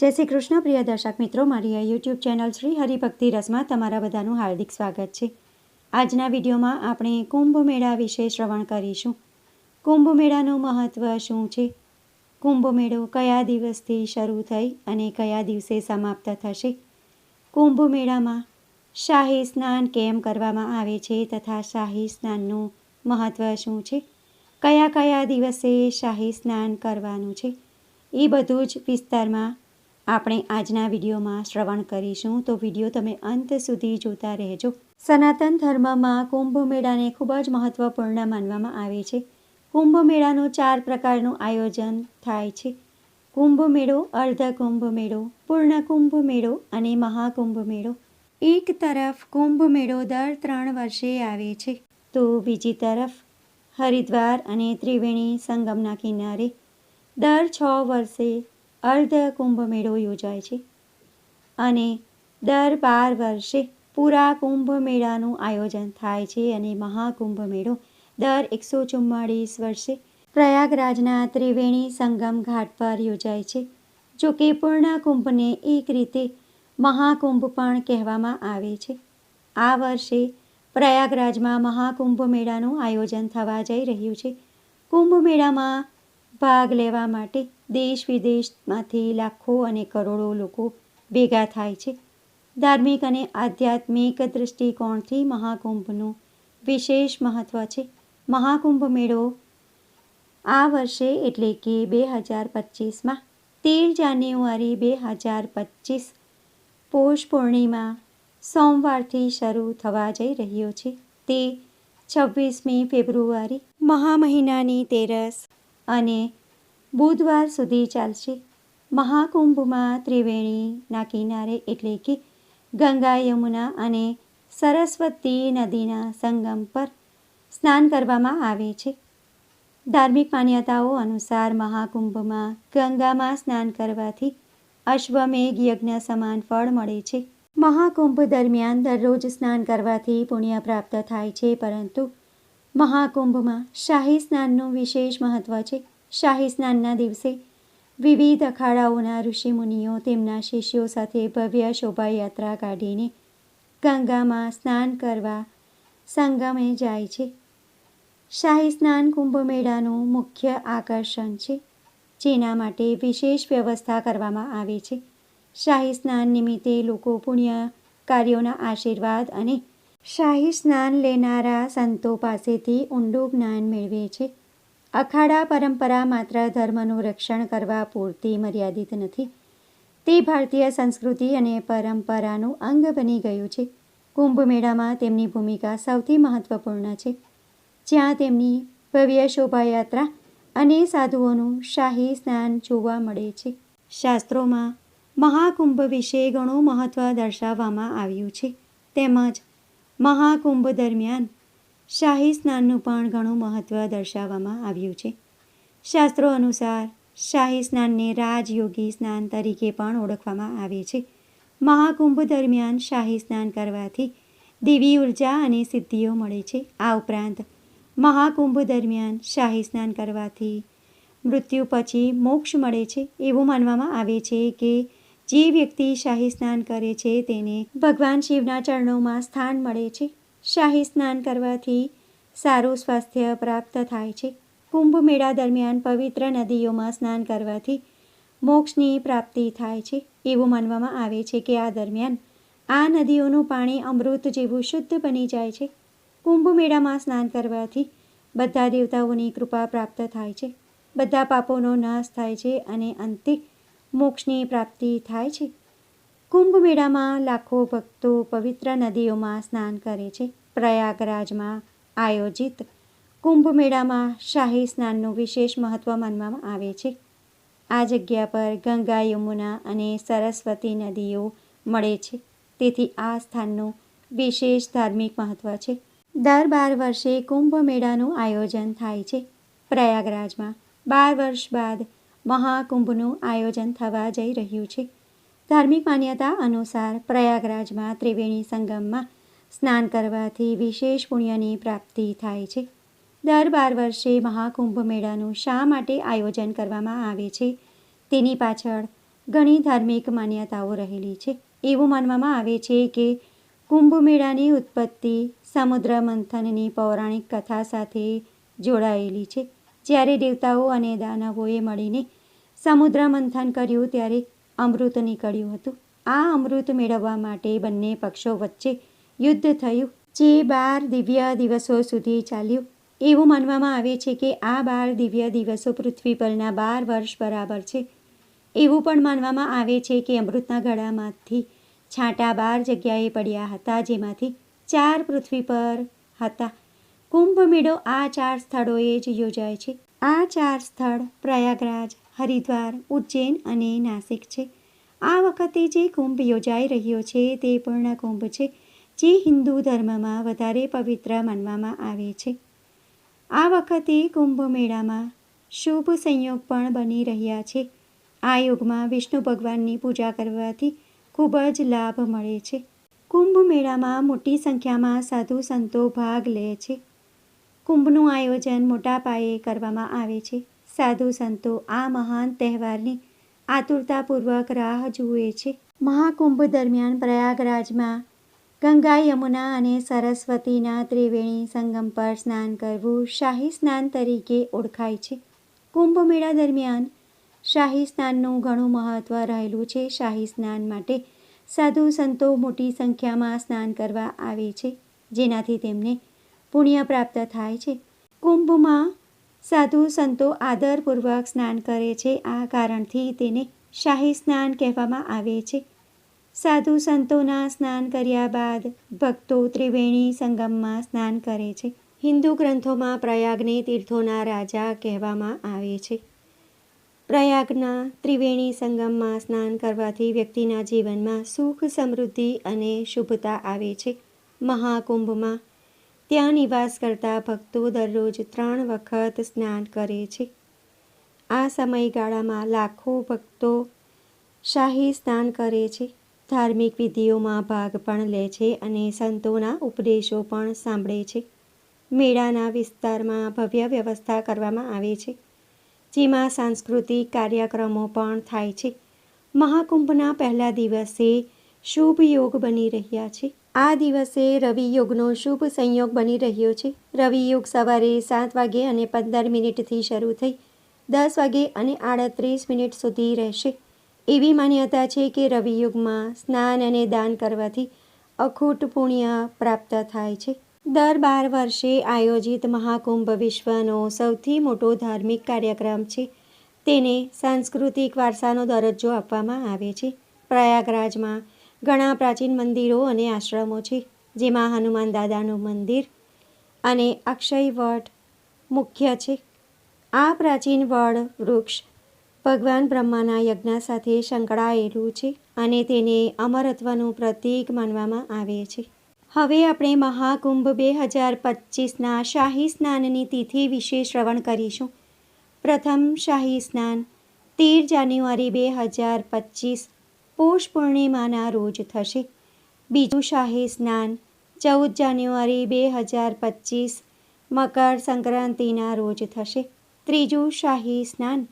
જય શ્રી કૃષ્ણ, પ્રિય દર્શક મિત્રો. મારી આ યુટ્યુબ ચેનલ શ્રી હરિભક્તિ રસમાં તમારા બધાનું હાર્દિક સ્વાગત છે. આજના વિડીયોમાં આપણે કુંભ મેળા વિશે શ્રવણ કરીશું. કુંભ મેળાનું મહત્ત્વ શું છે? કુંભ મેળો કયા દિવસથી શરૂ થઈ અને કયા દિવસે સમાપ્ત થશે? કુંભ મેળામાં શાહી સ્નાન કેમ કરવામાં આવે છે તથા શાહી સ્નાનનું મહત્ત્વ શું છે? કયા કયા દિવસે શાહી સ્નાન કરવાનું છે? એ બધું જ વિસ્તારમાં આપણે આજના વિડીયોમાં શ્રવણ કરીશું. તો વીડિયો તમે અંત સુધી જોતા રહેજો. સનાતન ધર્મમાં કુંભ મેળાને ખૂબ જ મહત્ત્વપૂર્ણ માનવામાં આવે છે. કુંભ મેળાનું ચાર પ્રકારનું આયોજન થાય છે. કુંભ મેળો, અર્ધ કુંભ મેળો, પૂર્ણ કુંભ મેળો અને મહાકુંભ મેળો. એક તરફ કુંભ મેળો દર ત્રણ વર્ષે આવે છે. તો બીજી તરફ હરિદ્વાર અને ત્રિવેણી સંગમના કિનારે દર છ વર્ષે અર્ધ કુંભ મેળો યોજાય છે અને દર બાર વર્ષે પૂરા કુંભ મેળાનું આયોજન થાય છે અને મહાકુંભ મેળો દર એકસો ચુમ્માળીસ વર્ષે પ્રયાગરાજના ત્રિવેણી સંગમ ઘાટ પર યોજાય છે, જો કે પૂર્ણ કુંભને એક રીતે મહાકુંભ પણ કહેવામાં આવે છે. આ વર્ષે પ્રયાગરાજમાં મહાકુંભ મેળાનું આયોજન થવા જઈ રહ્યું છે. કુંભ મેળામાં ભાગ લેવા માટે દેશ વિદેશમાંથી લાખો અને કરોડો લોકો ભેગા થાય છે. ધાર્મિક અને આધ્યાત્મિક દૃષ્ટિકોણથી મહાકુંભનું વિશેષ મહત્ત્વ છે. મહાકુંભ મેળો આ વર્ષે એટલે કે બે હજાર પચીસમાં તેર જાન્યુઆરી બે હજાર પચીસ પોષ પૂર્ણિમા સોમવારથી શરૂ થવા જઈ રહ્યો છે. તે છવ્વીસમી ફેબ્રુઆરી મહા મહિનાની તેરસ અને બુધવાર સુધી ચાલશે. મહાકુંભમાં ત્રિવેણીના કિનારે એટલે કે ગંગા યમુના અને સરસ્વતી નદીના સંગમ પર સ્નાન કરવામાં આવે છે. ધાર્મિક માન્યતાઓ અનુસાર મહાકુંભમાં ગંગામાં સ્નાન કરવાથી અશ્વમેઘ યજ્ઞ સમાન ફળ મળે છે. મહાકુંભ દરમિયાન દરરોજ સ્નાન કરવાથી પુણ્ય પ્રાપ્ત થાય છે, પરંતુ મહાકુંભમાં શાહી સ્નાનનું વિશેષ મહત્ત્વ છે. શાહી સ્નાનના દિવસે વિવિધ અખાડાઓના ઋષિમુનિઓ તેમના શિષ્યો સાથે ભવ્ય શોભાયાત્રા કાઢીને ગંગામાં સ્નાન કરવા સંગમે જાય છે. શાહી સ્નાન કુંભ મેળાનું મુખ્ય આકર્ષણ છે, જેના માટે વિશેષ વ્યવસ્થા કરવામાં આવે છે. શાહી સ્નાન નિમિત્તે લોકો પુણ્ય કાર્યોના આશીર્વાદ અને શાહી સ્નાન લેનારા સંતો પાસેથી ઊંડું જ્ઞાન મેળવે છે. અખાડા પરંપરા માત્ર ધર્મનું રક્ષણ કરવા પૂરતી મર્યાદિત નથી. તે ભારતીય સંસ્કૃતિ અને પરંપરાનું અંગ બની ગયું છે. કુંભ મેળામાં તેમની ભૂમિકા સૌથી મહત્વપૂર્ણ છે. જ્યાં તેમની ભવ્ય શોભાયાત્રા અને સાધુઓનું શાહી સ્નાન જોવા મળે છે. શાસ્ત્રોમાં મહાકુંભ વિશે ઘણું મહત્ત્વ દર્શાવવામાં આવ્યું છે. તેમજ મહાકુંભ દરમિયાન શાહી સ્નાનનું પણ ઘણું મહત્ત્વ દર્શાવવામાં આવ્યું છે. શાસ્ત્રો અનુસાર શાહી સ્નાનને રાજયોગી સ્નાન તરીકે પણ ઓળખવામાં આવે છે. મહાકુંભ દરમિયાન શાહી સ્નાન કરવાથી દેવી ઊર્જા અને સિદ્ધિઓ મળે છે. આ ઉપરાંત મહાકુંભ દરમિયાન શાહી સ્નાન કરવાથી મૃત્યુ પછી મોક્ષ મળે છે. એવું માનવામાં આવે છે કે જે વ્યક્તિ શાહી સ્નાન કરે છે, તેને ભગવાન શિવના ચરણોમાં સ્થાન મળે છે. શાહી સ્નાન કરવાથી સારું સ્વાસ્થ્ય પ્રાપ્ત થાય છે. કુંભ મેળા દરમિયાન પવિત્ર નદીઓમાં સ્નાન કરવાથી મોક્ષની પ્રાપ્તિ થાય છે. એવું માનવામાં આવે છે કે આ દરમિયાન આ નદીઓનું પાણી અમૃત જેવું શુદ્ધ બની જાય છે. કુંભ મેળામાં સ્નાન કરવાથી બધા દેવતાઓની કૃપા પ્રાપ્ત થાય છે. બધા પાપોનો નાશ થાય છે અને અંતે મોક્ષની પ્રાપ્તિ થાય છે. કુંભ મેળામાં લાખો ભક્તો પવિત્ર નદીઓમાં સ્નાન કરે છે. પ્રયાગરાજમાં આયોજિત કુંભ મેળામાં શાહી સ્નાનનું વિશેષ મહત્ત્વ માનવામાં આવે છે. આ જગ્યા પર ગંગા યમુના અને સરસ્વતી નદીઓ મળે છે. તેથી આ સ્થાનનું વિશેષ ધાર્મિક મહત્ત્વ છે. દર બાર વર્ષે કુંભ મેળાનું આયોજન થાય છે. પ્રયાગરાજમાં બાર વર્ષ બાદ મહાકુંભનું આયોજન થવા જઈ રહ્યું છે. ધાર્મિક માન્યતા અનુસાર પ્રયાગરાજમાં ત્રિવેણી સંગમમાં સ્નાન કરવાથી વિશેષ પુણ્યની પ્રાપ્તિ થાય છે. દર બાર વર્ષે મહાકુંભ મેળાનું શા માટે આયોજન કરવામાં આવે છે? તેની પાછળ ઘણી ધાર્મિક માન્યતાઓ રહેલી છે. એવું માનવામાં આવે છે કે કુંભ મેળાની ઉત્પત્તિ સમુદ્ર મંથનની પૌરાણિક કથા સાથે જોડાયેલી છે. જ્યારે દેવતાઓ અને દાનવોએ મળીને સમુદ્ર મંથન કર્યું ત્યારે અમૃત નીકળ્યું હતું. આ અમૃત મેળવવા માટે બંને પક્ષો વચ્ચે યુદ્ધ થયું. જે બાર દિવ્ય દિવસો સુધી ચાલ્યું. એવું માનવામાં આવે છે કે આ બાર દિવ્ય દિવસો પૃથ્વી પરના બાર વર્ષ બરાબર છે. એવું પણ માનવામાં આવે છે કે અમૃતના ગળામાંથી છાંટા બાર જગ્યાએ પડ્યા હતા, જેમાંથી ચાર પૃથ્વી પર હતા. કુંભ મેળો આ ચાર સ્થળોએ જ યોજાય છે. આ ચાર સ્થળ પ્રયાગરાજ, હરિદ્વાર, ઉજ્જૈન અને નાસિક છે. આ વખતે જે કુંભ યોજાઈ રહ્યો છે તે પૂર્ણ કુંભ છે, જે હિન્દુ ધર્મમાં વધારે પવિત્ર માનવામાં આવે છે. આ વખતે કુંભ મેળામાં શુભ સંયોગ પણ બની રહ્યા છે. આ યુગમાં વિષ્ણુ ભગવાનની પૂજા કરવાથી ખૂબ જ લાભ મળે છે. કુંભ મેળામાં મોટી સંખ્યામાં સાધુ સંતો ભાગ લે છે. કુંભનું આયોજન મોટા પાયે કરવામાં આવે છે. સાધુ સંતો આ મહાન તહેવારની આતુરતાપૂર્વક રાહ જુએ છે. મહાકુંભ દરમિયાન પ્રયાગરાજમાં ગંગા યમુના અને સરસ્વતીના ત્રિવેણી સંગમ પર સ્નાન કરવું શાહી સ્નાન તરીકે ઓળખાય છે. કુંભ મેળા દરમિયાન શાહી સ્નાનનું ઘણું મહત્ત્વ રહેલું છે. શાહી સ્નાન માટે સાધુ સંતો મોટી સંખ્યામાં સ્નાન કરવા આવે છે. જેનાથી તેમને પુણ્ય પ્રાપ્ત થાય છે. કુંભમાં સાધુ સંતો આદરપૂર્વક સ્નાન કરે છે. આ કારણથી તેને શાહી સ્નાન કહેવામાં આવે છે. સાધુ સંતોના સ્નાન કર્યા બાદ ભક્તો ત્રિવેણી સંગમમાં સ્નાન કરે છે. હિન્દુ ગ્રંથોમાં પ્રયાગને તીર્થોના રાજા કહેવામાં આવે છે. પ્રયાગના ત્રિવેણી સંગમમાં સ્નાન કરવાથી વ્યક્તિના જીવનમાં સુખ સમૃદ્ધિ અને શુભતા આવે છે. મહાકુંભમાં ત્યાં નિવાસ કરતા ભક્તો દરરોજ ત્રણ વખત સ્નાન કરે છે. આ સમયગાળામાં લાખો ભક્તો શાહી સ્નાન કરે છે. ધાર્મિક વિધિઓમાં ભાગ પણ લે છે અને સંતોના ઉપદેશો પણ સાંભળે છે. મેળાના વિસ્તારમાં ભવ્ય વ્યવસ્થા કરવામાં આવે છે. જેમાં સાંસ્કૃતિક કાર્યક્રમો પણ થાય છે. મહાકુંભના પહેલા દિવસે શુભ યોગ બની રહ્યા છે. આ દિવસે રવિ યોગનો શુભ સંયોગ બની રહ્યો છે. રવિ યોગ સવારે સાત વાગે અને પંદર મિનિટથી શરૂ થઈ, દસ વાગે અને આડત્રીસ મિનિટ સુધી રહેશે. એવી માન્યતા છે કે રવિ યુગમાં સ્નાન અને દાન કરવાથી અખૂટ પુણ્ય પ્રાપ્ત થાય છે. દર બાર વર્ષે આયોજિત મહાકુંભ વિશ્વનો સૌથી મોટો ધાર્મિક કાર્યક્રમ છે. તેને સાંસ્કૃતિક વારસાનો દરજ્જો આપવામાં આવે છે. પ્રયાગરાજમાં ઘણા પ્રાચીન મંદિરો અને આશ્રમો છે, જેમાં હનુમાન દાદાનું મંદિર અને અક્ષય વટ મુખ્ય છે. આ પ્રાચીન વડ વૃક્ષ ભગવાન બ્રહ્માના યજ્ઞ સાથે સંકળાયેલું છે અને તેને અમરત્વનું પ્રતીક માનવામાં આવે છે. હવે આપણે મહાકુંભ બે હજાર પચીસના શાહી સ્નાનની તિથિ વિશે શ્રવણ કરીશું. પ્રથમ શાહી સ્નાન તેર જાન્યુઆરી બે હજાર પચીસ પોષ પૂર્ણિમાના રોજ થશે. બીજું શાહી સ્નાન, ચૌદ જાન્યુઆરી બે હજાર પચીસ, મકર સંક્રાંતિના રોજ થશે. ત્રીજું શાહી સ્નાન,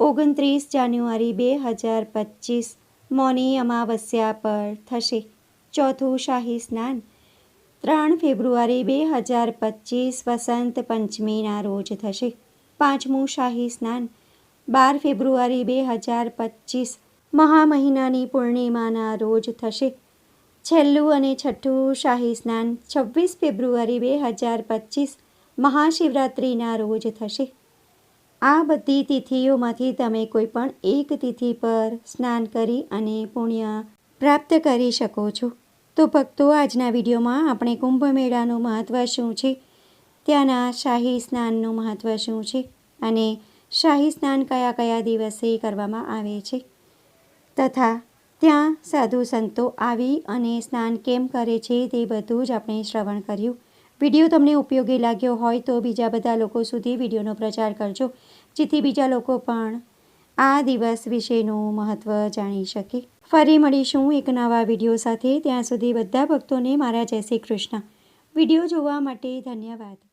ઓગણત્રીસ જાન્યુઆરી બે હજાર પચીસ, મૌની અમાવસ્યા પર થશે. ચોથું શાહી સ્નાન, ત્રણ ફેબ્રુઆરી બે હજાર પચીસ, વસંત પંચમીના રોજ થશે. પાંચમું શાહી સ્નાન, બાર ફેબ્રુઆરી બે હજાર પચીસ મહા મહિનાની પૂર્ણિમાના રોજ થશે. છેલ્લું અને છઠ્ઠું શાહી સ્નાન છવ્વીસ ફેબ્રુઆરી બે હજાર પચીસ મહાશિવરાત્રિના રોજ થશે. આ બધી તિથિઓમાંથી તમે કોઈ પણ એક તિથિ પર સ્નાન કરી અને પુણ્ય પ્રાપ્ત કરી શકો છો. તો ભક્તો, આજના વિડીયોમાં આપણે કુંભ મેળાનું મહત્ત્વ શું છે? ત્યાંના શાહી સ્નાનનું મહત્ત્વ શું છે? અને શાહી સ્નાન કયા કયા દિવસે કરવામાં આવે છે? તથા ત્યાં સાધુ સંતો આવી અને સ્નાન કેમ કરે છે તે બધું જ આપણે શ્રવણ કર્યું. વીડિયો તમને ઉપયોગી લાગ્યો હોય તો બીજા બધા લોકો સુધી વિડીયોનો પ્રચાર કરજો, જેથી બીજા લોકો પણ આ દિવસ વિશેનું મહત્ત્વ જાણી શકે. ફરી મળીશું એક નવા વીડિયો સાથે. ત્યાં સુધી બધા ભક્તોને મારા જય શ્રી કૃષ્ણ. વીડિયો જોવા માટે ધન્યવાદ.